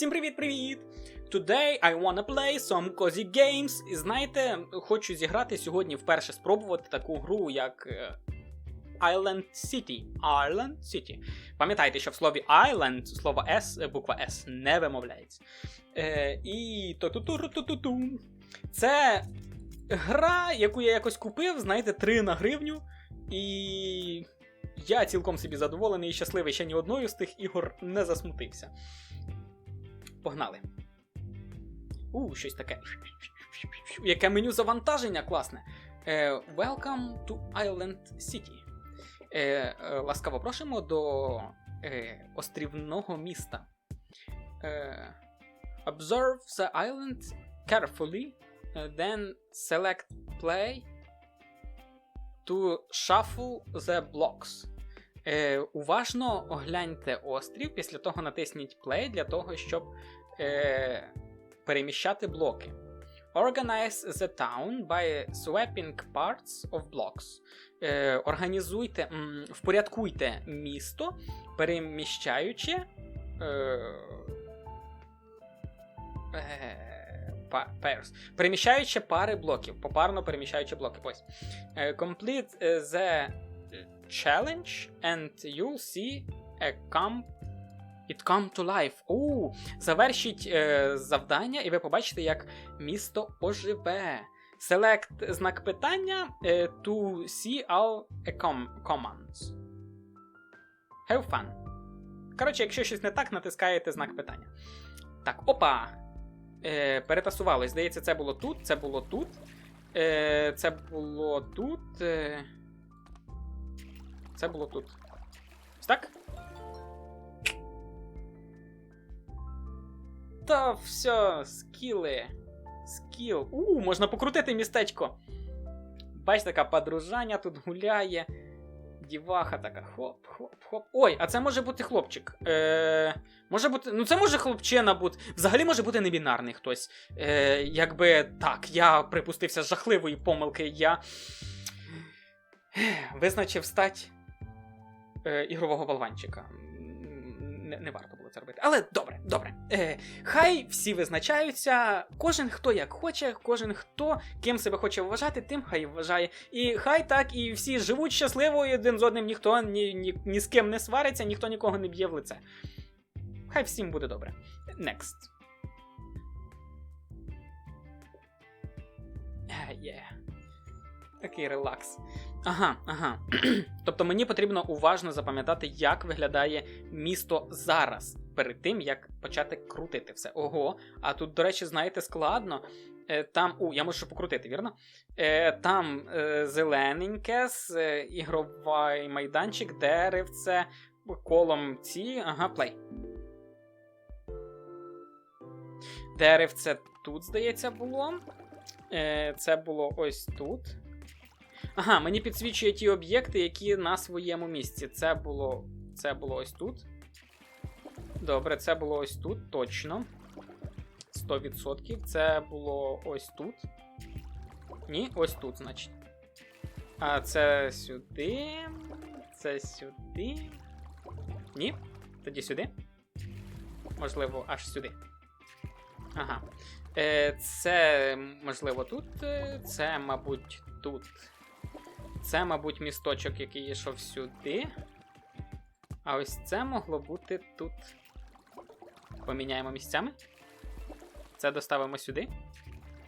Всім привіт-привіт! Today I wanna play some cozy games. І знаєте, хочу зіграти сьогодні вперше спробувати таку гру, як е, Island City. Island City. Пам'ятайте, що в слові Island слово S, е, буква S не вимовляється. Е, і то-ту-ту-ру-ту-ту-ту. Це гра, яку я якось купив, знаєте, 3 на гривню. І я цілком собі задоволений і щасливий, ще ні одною з тих ігор не засмутився. Погнали. У, щось таке. Яке меню завантаження класне. Е, welcome to Island City. Е, е, ласкаво просимо до острівного міста. Observe the island carefully, then select play to shuffle the blocks. Уважно огляньте острів, після того натисніть play для того, щоб е, переміщати блоки. Organize the town by swapping parts of blocks. Е, організуйте, м, впорядкуйте місто, переміщаючи. Е, е, pairs. Переміщаючи пари блоків. Попарно переміщаючи блоки. Ось. Е, complete е, the challenge and you'll see a come It come to life. У, завершіть е, завдання, і ви побачите, як місто оживе. Select знак питання е, to see all commands. Have fun. Коротше, якщо щось не так, натискаєте знак питання. Так, опа! Е, перетасувалось. Здається, це було тут, це було тут. Е, це було тут. Е, це було тут. Ось так? Та все, скіли. Скіл. У, можна покрутити містечко. Бачите, така подружання тут гуляє. Діваха така. Хоп, хоп, хоп. Ой, а це може бути хлопчик. Е, Може бути. Ну, це може хлопчина бути. Взагалі може бути небінарний хтось. Е, Якби так, я припустився жахливої помилки. Я визначив стать е, ігрового болванчика. Не, не варто це робити. Але добре, добре. Е, хай всі визначаються, кожен хто як хоче, кожен хто ким себе хоче вважати, тим хай вважає. І хай так і всі живуть щасливо і один з одним, ніхто ні, ні, ні з ким не свариться, ніхто нікого не б'є в лице. Хай всім буде добре. Next. Е, Є. Такий релакс. Ага, ага. тобто мені потрібно уважно запам'ятати, як виглядає місто зараз, перед тим, як почати крутити все. Ого, а тут, до речі, знаєте, складно. Е, Там, у, я можу покрутити, вірно? Е, Там е, зелененьке, з, ігровий майданчик, деревце, колом ці. Ага, плей. Деревце тут, здається, було. Це було ось тут. Ага, мені підсвічує ті об'єкти, які на своєму місці. Це було. Це було ось тут. Добре, це було ось тут, точно. 100%. Це було ось тут. Ні, ось тут, значить. А це сюди. Це сюди. Ні. Тоді сюди. Можливо, аж сюди. Ага. Е, Це, можливо, тут. е, Це, мабуть, тут. Це, мабуть, місточок, який йшов сюди. А ось це могло бути тут. Поміняємо місцями. Це доставимо сюди.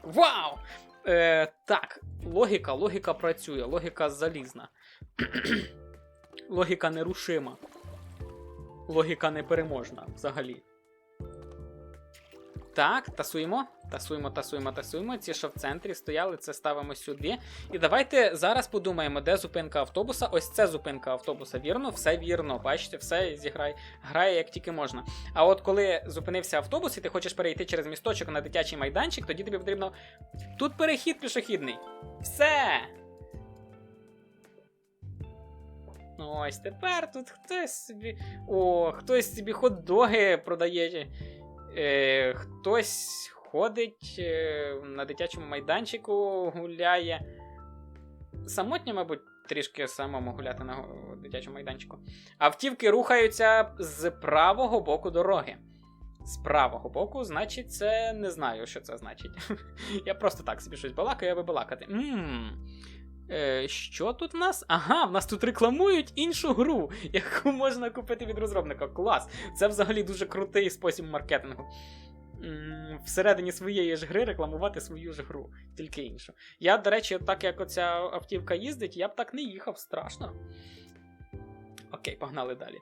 Вау! Е, Так, логіка, логіка працює, логіка залізна. логіка нерушима. Логіка непереможна взагалі. Так, тасуємо. Тасуємо, тасуємо, тасуємо. Ці, що в центрі стояли, це ставимо сюди. І давайте зараз подумаємо, де зупинка автобуса. Ось це зупинка автобуса, вірно? Все вірно. Бачите, все зіграє грає як тільки можна. А от коли зупинився автобус, і ти хочеш перейти через місточок на дитячий майданчик, тоді тобі потрібно. Тут перехід пішохідний. Все. Ось тепер тут хтось собі. О, хтось собі хот-доги продає. Е, хтось ходить е, на дитячому майданчику, гуляє. Самотньо, мабуть, трішки самому гуляти на дитячому майданчику. Автівки рухаються з правого боку дороги. З правого боку, значить, це не знаю, що це значить. Я просто так собі щось балакаю, аби балакати. Е, що тут в нас? Ага, в нас тут рекламують іншу гру, яку можна купити від розробника. Клас! Це взагалі дуже крутий спосіб маркетингу. Всередині своєї ж гри рекламувати свою ж гру, тільки іншу. Я, до речі, так як оця автівка їздить, я б так не їхав, страшно. Окей, погнали далі.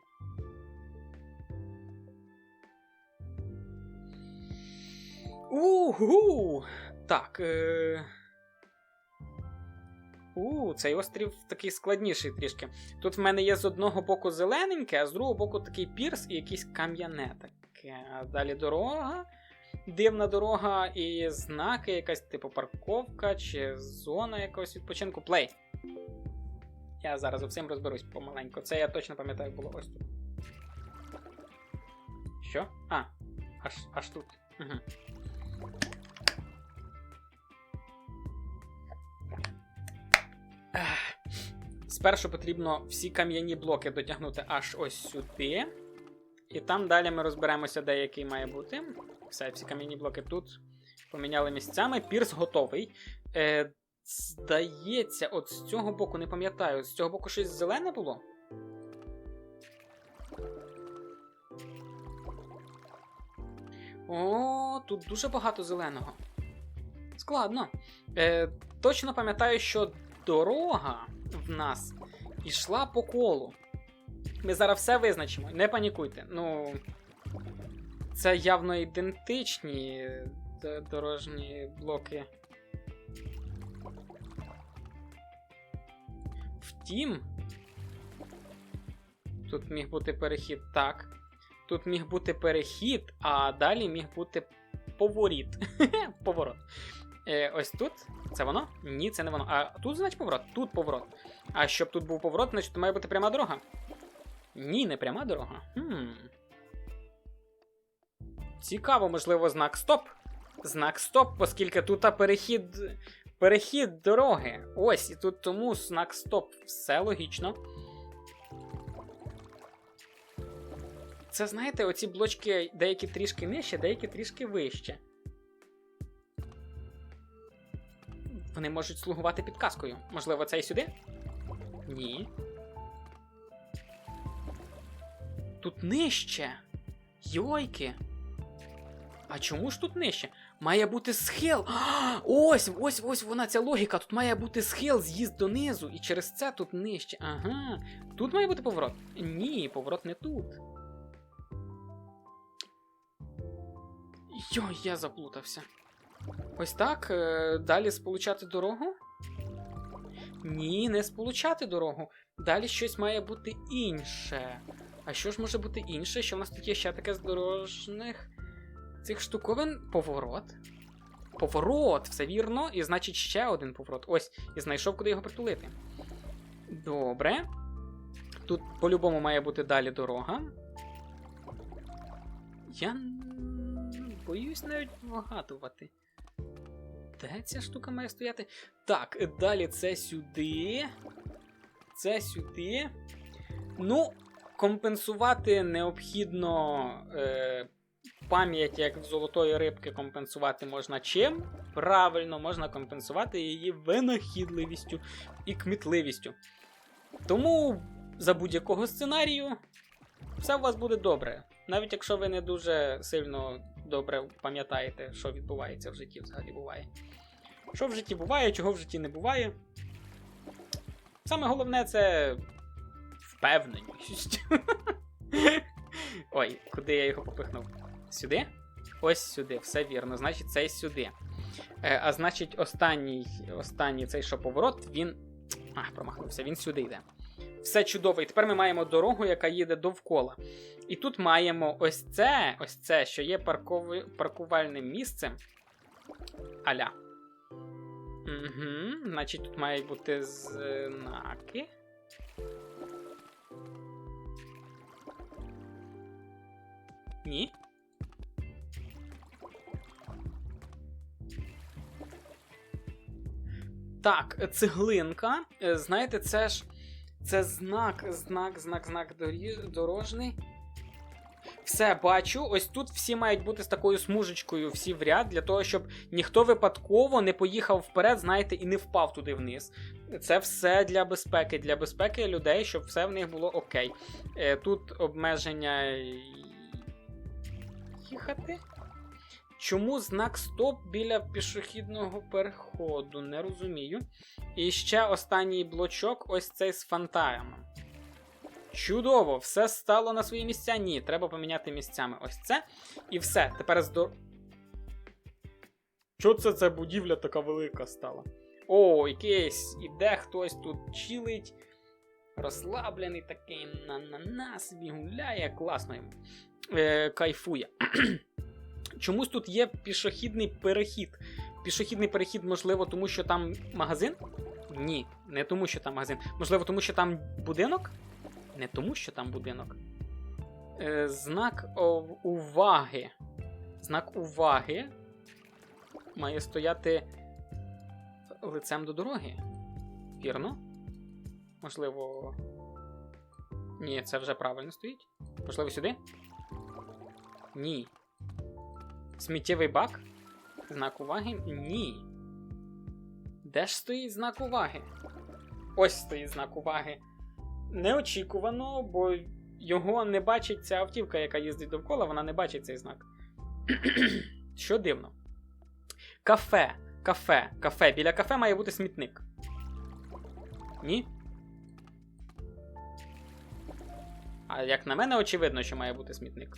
Угу! Так. Е... У, цей острів такий складніший трішки. Тут в мене є з одного боку зелененьке, а з другого боку такий пірс і якийсь кам'яне таке. А далі дорога. Дивна дорога і знаки, якась типу парковка чи зона якогось відпочинку. Плей. Я зараз усім розберусь помаленьку. Це я точно пам'ятаю було ось тут. Що? А, аж, аж тут. Угу. Спершу потрібно всі кам'яні блоки дотягнути аж ось сюди. І там далі ми розберемося, де який має бути. Все, всі кам'яні блоки тут поміняли місцями. Пірс готовий. Е, здається, от з цього боку не пам'ятаю. З цього боку щось зелене було? О, тут дуже багато зеленого. Складно. Е, точно пам'ятаю, що дорога в нас ішла по колу. Ми зараз все визначимо, не панікуйте. Ну. Це явно ідентичні дорожні блоки. Втім. Тут міг бути перехід так. Тут міг бути перехід, а далі міг бути поворіт. Поворот. Е, ось тут. Це воно? Ні, це не воно. А тут, значить, поворот. Тут поворот. А щоб тут був поворот, значить має бути пряма дорога. Ні, не пряма дорога. Хм. Цікаво, можливо, знак стоп. Знак стоп, оскільки тут перехід. Перехід дороги. Ось, і тут тому знак стоп. Все логічно. Це, знаєте, оці блочки деякі трішки нижче, деякі трішки вище. Вони можуть слугувати підказкою. Можливо, цей сюди? Ні. Тут нижче. Йойки. А чому ж тут нижче? Має бути схил. А, ось, ось, ось вона ця логіка. Тут має бути схил, з'їзд донизу, і через це тут нижче. Ага. Тут має бути поворот. Ні, поворот не тут. Йой, я заплутався. Ось так. е, Далі сполучати дорогу? Ні, не сполучати дорогу. Далі щось має бути інше. А що ж може бути інше? Що в нас тут є ще таке з дорожних цих штуковин? Поворот. Поворот, все вірно. І значить ще один поворот. Ось, і знайшов, куди його притулити. Добре. Тут по-любому має бути далі дорога. Я боюсь навіть вгадувати. Де ця штука має стояти? Так, далі це сюди. Це сюди. Ну, компенсувати необхідно е, пам'ять, як в золотої рибки, компенсувати можна чим? Правильно, можна компенсувати її винахідливістю і кмітливістю. Тому за будь-якого сценарію все у вас буде добре. Навіть якщо ви не дуже сильно добре пам'ятаєте, що відбувається в житті взагалі буває. Що в житті буває, чого в житті не буває. Саме головне це впевненість. Ой, куди я його попихнув? Сюди? Ось сюди, все вірно. Значить, цей сюди. Е, а значить, останній, останній цей що поворот, він. А, промахнувся, він сюди йде. Все чудово. І тепер ми маємо дорогу, яка їде довкола. І тут маємо ось це, ось це, що є паркови... паркувальним місцем. Аля. Угу, значить, тут мають бути знаки. Ні. Так, цеглинка. Е, Знаєте, це ж. Це знак, знак, знак, знак дорожний. Все бачу. Ось тут всі мають бути з такою смужечкою, всі в ряд, для того, щоб ніхто випадково не поїхав вперед, знаєте, і не впав туди вниз. Це все для безпеки, для безпеки людей, щоб все в них було окей. Е, тут обмеження їхати. Чому знак стоп біля пішохідного переходу? Не розумію. І ще останній блочок ось цей з фантарами. Чудово, все стало на свої місця. Ні, треба поміняти місцями ось це. І все. Тепер здор. Що це ця будівля така велика стала? О, якийсь іде хтось тут чилить. Розслаблений такий на, на собі гуляє, класно йому. Е, кайфує. Чомусь тут є пішохідний перехід. Пішохідний перехід, можливо, тому що там магазин? Ні, не тому, що там магазин. Можливо, тому що там будинок? Не тому, що там будинок. Е, знак уваги. Знак уваги має стояти лицем до дороги. Вірно? Можливо. Ні, це вже правильно стоїть. Можливо, сюди? Ні. Сміттєвий бак? Знак уваги? Ні. Де ж стоїть знак уваги? Ось стоїть знак уваги. Неочікувано, бо його не бачить ця автівка, яка їздить довкола, вона не бачить цей знак. Що дивно. Кафе, кафе, кафе. Біля кафе має бути смітник. Ні? А як на мене, очевидно, що має бути смітник.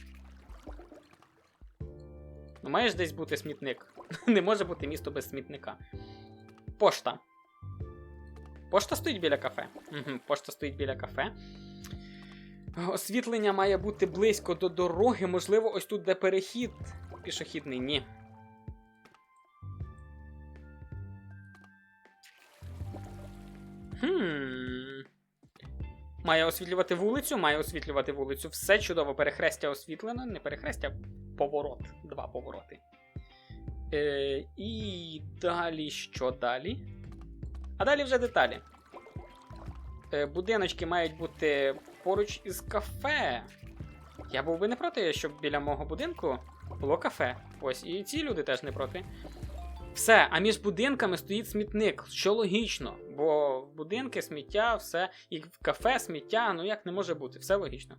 Ну, має ж десь бути смітник. Не може бути місто без смітника. Пошта. Пошта стоїть біля кафе. Угу, Пошта стоїть біля кафе. Освітлення має бути близько до дороги. Можливо, ось тут де перехід. Пішохідний, ні. Хм. Має освітлювати вулицю, має освітлювати вулицю. Все чудово, перехрестя освітлено, не перехрестя, поворот. Два повороти. Е, І далі що далі? А далі вже деталі. Е, Будиночки мають бути поруч із кафе. Я був би не проти, щоб біля мого будинку було кафе. Ось, і ці люди теж не проти. Все, а між будинками стоїть смітник, що логічно, бо будинки сміття, все, і кафе сміття, ну як не може бути, все логічно.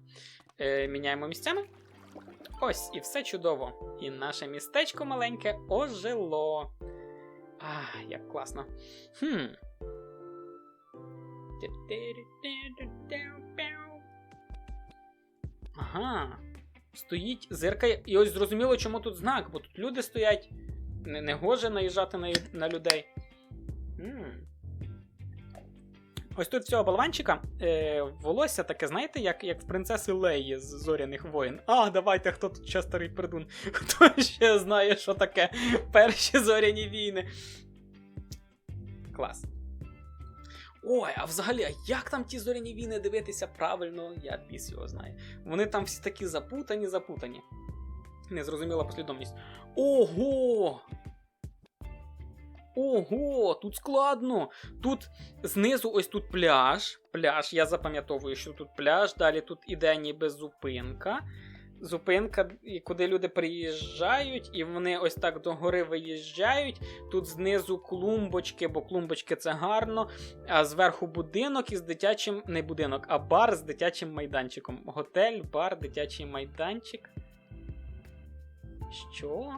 Е, Міняємо місцями. Ось, і все чудово. І наше містечко маленьке ожило. А, як класно. Хм. Ага. Стоїть, зиркає. І ось зрозуміло, чому тут знак, бо тут люди стоять. Не, не наїжджати на, на людей. м Ось тут цього болванчика е, волосся таке, знаєте, як як в принцеси Леї з зоряних воїн. А, давайте, хто тут ще старий придун? Хто ще знає, що таке перші зоряні війни? Клас. Ой, а взагалі, а як там ті зоряні війни дивитися правильно, я біс його знаю. Вони там всі такі запутані, запутані. Незрозуміла послідовність. Ого! Ого, тут складно. Тут знизу ось тут пляж. Пляж, я запам'ятовую, що тут пляж. Далі тут іде ніби зупинка. Зупинка, куди люди приїжджають, і вони ось так догори виїжджають. Тут знизу клумбочки, бо клумбочки це гарно. А зверху будинок із дитячим, не будинок, а бар з дитячим майданчиком. Готель, бар, дитячий майданчик. Що?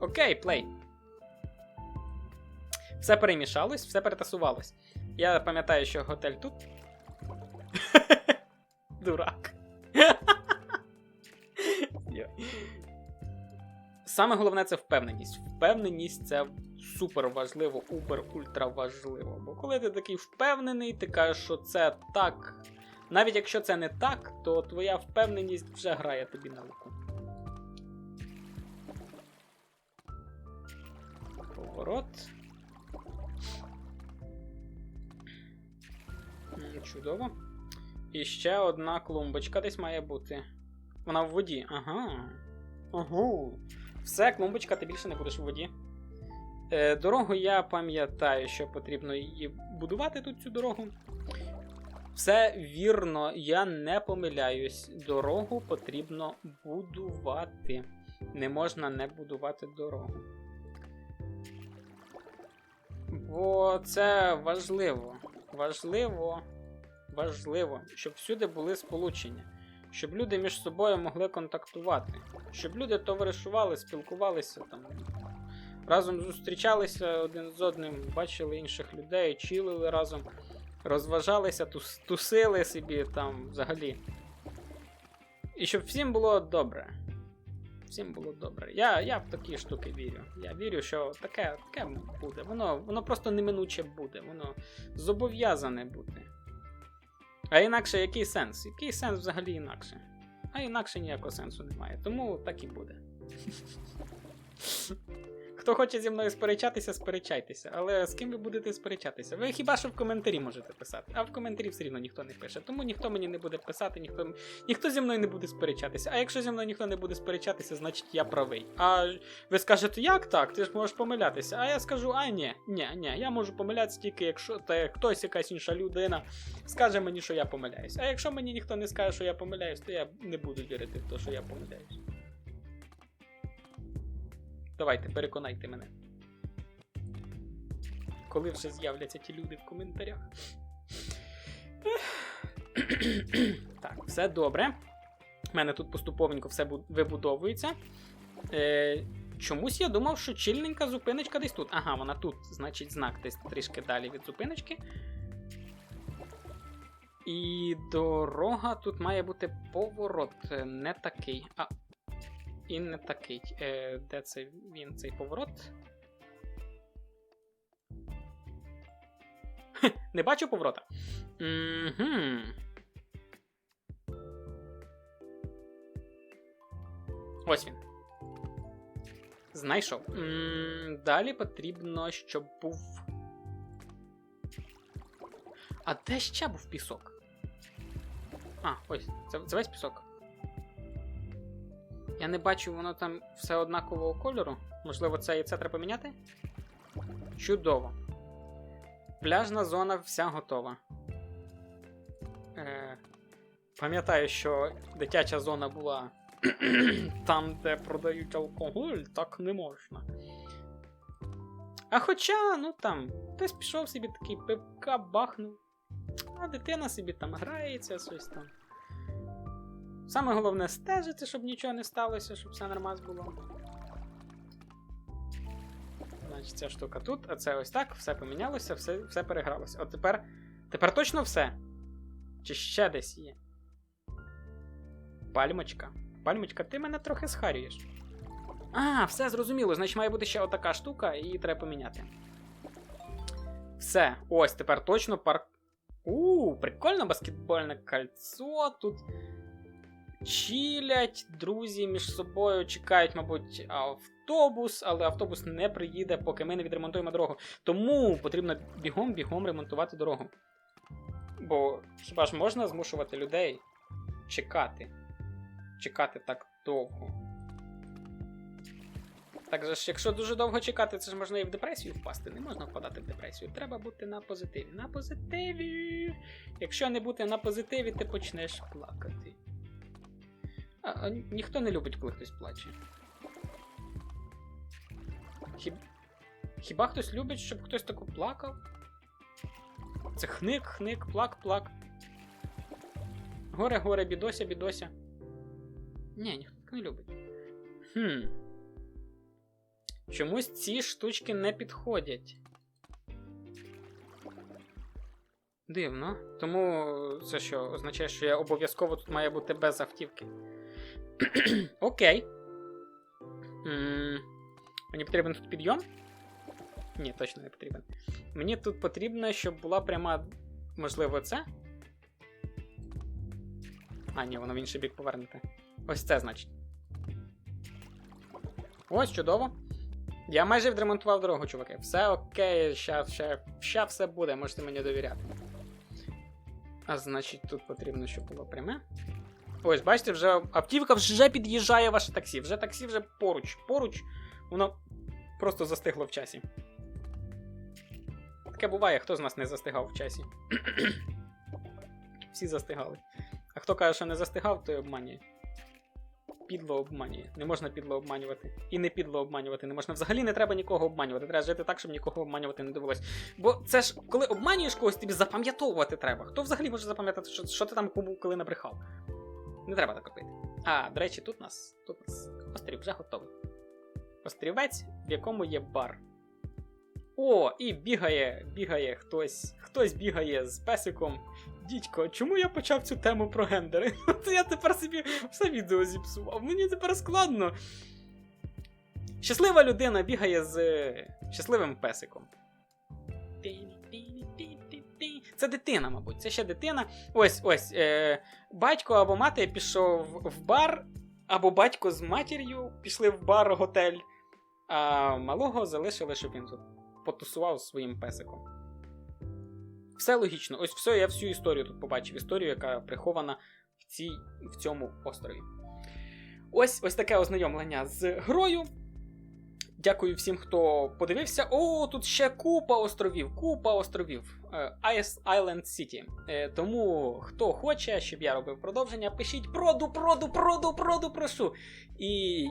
Окей, плей. Все перемішалось, все перетасувалось. Я пам'ятаю, що готель тут. Дурак. Саме головне це впевненість. Впевненість це супер важливо, убер ультра важливо. Бо коли ти такий впевнений, ти кажеш, що це так. Навіть якщо це не так, то твоя впевненість вже грає тобі на руку. Поворот. Чудово. І ще одна клумбочка десь має бути. Вона в воді. Ага. Ого. Все, клумбочка, ти більше не будеш в воді. Е, дорогу я пам'ятаю, що потрібно її будувати тут цю дорогу. Все вірно, я не помиляюсь. Дорогу потрібно будувати. Не можна не будувати дорогу. Бо це важливо. Важливо. Важливо, щоб всюди були сполучення. Щоб люди між собою могли контактувати. Щоб люди товаришували, спілкувалися там. Разом зустрічалися один з одним, бачили інших людей, чилили разом, розважалися, тус- тусили собі там взагалі. І щоб всім було добре. Всім було добре. Я, я в такі штуки вірю. Я вірю, що таке, таке буде. Воно, воно просто неминуче буде, воно зобов'язане бути. А інакше який сенс? Який сенс взагалі інакше? А інакше ніякого сенсу немає. Тому так і буде. Хто хоче зі мною сперечатися, сперечайтеся. Але з ким ви будете сперечатися? Ви хіба що в коментарі можете писати, а в коментарі все рівно ніхто не пише. Тому ніхто мені не буде писати, ніхто, ніхто зі мною не буде сперечатися. А якщо зі мною ніхто не буде сперечатися, значить я правий. А ви скажете, як так? Ти ж можеш помилятися. А я скажу, а ні, ні, ні, я можу помилятися тільки якщо та, хтось, якась інша людина, скаже мені, що я помиляюсь. А якщо мені ніхто не скаже, що я помиляюсь, то я не буду вірити в те, що я помиляюсь. Давайте, переконайте мене. Коли вже з'являться ті люди в коментарях. так, все добре. У мене тут поступовенько все вибудовується. Е, чомусь я думав, що чільненька зупиночка десь тут. Ага, вона тут, значить, знак десь трішки далі від зупиночки. І дорога тут має бути поворот, е, не такий. А і не такий. Е, де це він цей поворот? Хе, не бачу поворота. Угу. Ось він. Знайшов. м далі потрібно, щоб був. А де ще був пісок? А, ось, це, це весь пісок. Я не бачу, воно там все однакового кольору. Можливо, це і це треба поміняти? Чудово. Пляжна зона вся готова. Е, пам'ятаю, що дитяча зона була там, де продають алкоголь, так не можна. А хоча, ну там, хтось пішов собі такий пивка бахнув, а дитина собі там грається, щось там. Саме головне стежити, щоб нічого не сталося, щоб все нормально було. Значить, ця штука тут, а це ось так, все помінялося, все, все перегралося. От тепер. Тепер точно все? Чи ще десь є? Пальмочка. Пальмочка, ти мене трохи схарюєш. А, все зрозуміло. Значить, має бути ще отака штука, і її треба поміняти. Все, ось тепер точно парк. У, прикольно баскетбольне кольцо. Тут чилять, друзі між собою чекають, мабуть, автобус, але автобус не приїде, поки ми не відремонтуємо дорогу. Тому потрібно бігом-бігом ремонтувати дорогу. Бо хіба ж можна змушувати людей чекати? Чекати так довго. Так же ж, якщо дуже довго чекати, це ж можна і в депресію впасти. Не можна впадати в депресію. Треба бути на позитиві. На позитиві. Якщо не бути на позитиві, ти почнеш плакати. Ніхто не любить, коли хтось плаче. Хіб... Хіба хтось любить, щоб хтось тако плакав? Це хник, хник, плак, плак. Горе, горе, бідося, бідося. Ні, ніхто так не любить. Хм. Чомусь ці штучки не підходять. Дивно. Тому це що означає, що я обов'язково тут має бути без автівки. Окей. Мені потрібен тут підйом? Ні, точно не потрібен. Мені тут потрібно, щоб була пряма. Можливо, це. А, ні, воно в інший бік повернуте. Ось це значить. Ось, чудово. Я майже відремонтував дорогу, чуваки. Все окей, ща все буде, можете мені довіряти. А значить, тут потрібно, щоб було пряме. Ось, бачите, вже автівка вже під'їжджає ваше таксі. Вже таксі вже поруч. Поруч, воно просто застигло в часі. Таке буває, хто з нас не застигав в часі. всі застигали. А хто каже, що не застигав, той обманює. Підло обманює. Не можна підло обманювати. І не підло обманювати. Не можна взагалі не треба нікого обманювати. Треба жити так, щоб нікого обманювати не довелось. Бо це ж, коли обманюєш когось, тобі запам'ятовувати треба. Хто взагалі може запам'ятати, що, що ти там кому коли набрехав? Не треба так робити. А, до речі, тут нас, тут нас острів вже готовий. Острівець, в якому є бар. О, і бігає, бігає хтось. Хтось бігає з песиком. Дідько, чому я почав цю тему про гендери? Це я тепер собі все відео зіпсував. Мені тепер складно. Щаслива людина бігає з е, щасливим песиком. Це дитина, мабуть, це ще дитина. Ось ось. Е, батько або мати пішов в бар, або батько з матір'ю пішли в бар готель, а малого залишили, щоб він тут потусував своїм песиком. Все логічно. Ось все, я всю історію тут побачив. Історію, яка прихована в, цій, в цьому острові. Ось ось таке ознайомлення з грою. Дякую всім, хто подивився. О, тут ще купа островів, купа островів. Е, Ice Island City. Е, Тому хто хоче, щоб я робив продовження, пишіть проду, проду, проду, проду, прошу. І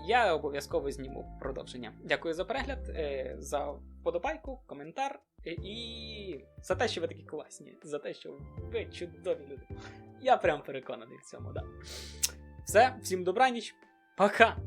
я обов'язково зніму продовження. Дякую за перегляд, е, за вподобайку, коментар і за те, що ви такі класні, за те, що ви чудові люди. Я прям переконаний в цьому, да. Все, всім добраніч, пока!